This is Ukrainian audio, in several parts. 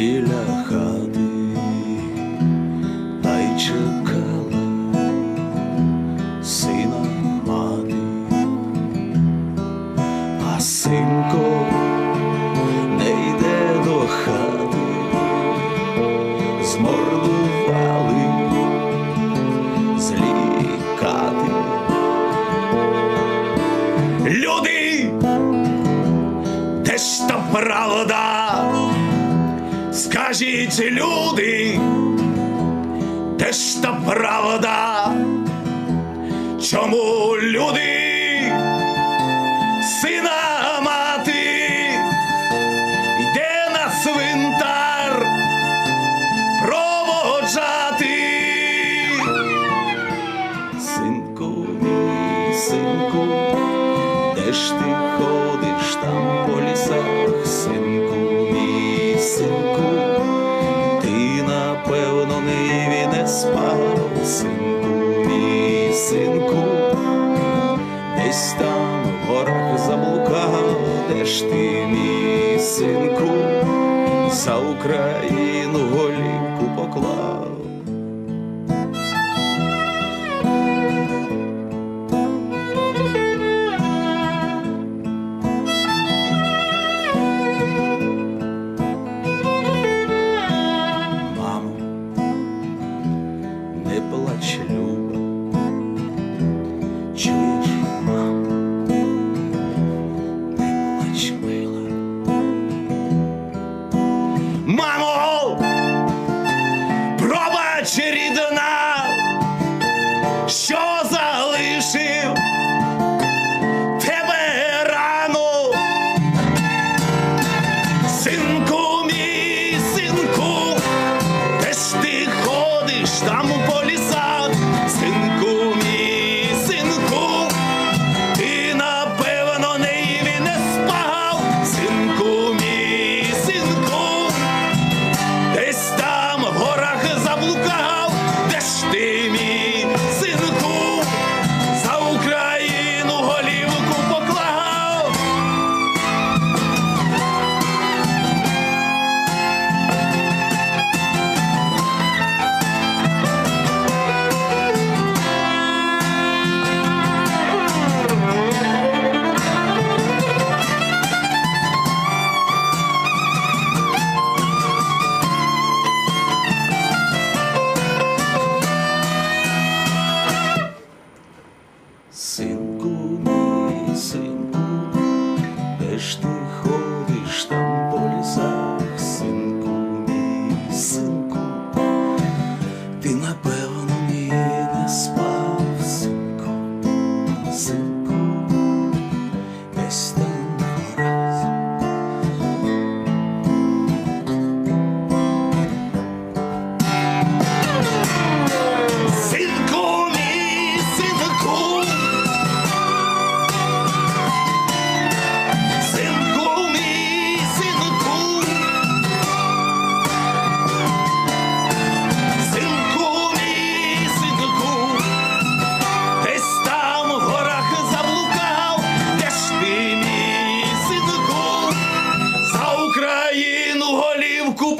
біля хати, та й чекала сина мати, а синко не йде до хати, змордували злі кати. Люди, де ж та правда? Скажіть, люди, де ж та правда, чому люди? спав, синку, мій синку, десь там в горах заблукав, де ж ти, мій синку, за Україну.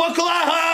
banco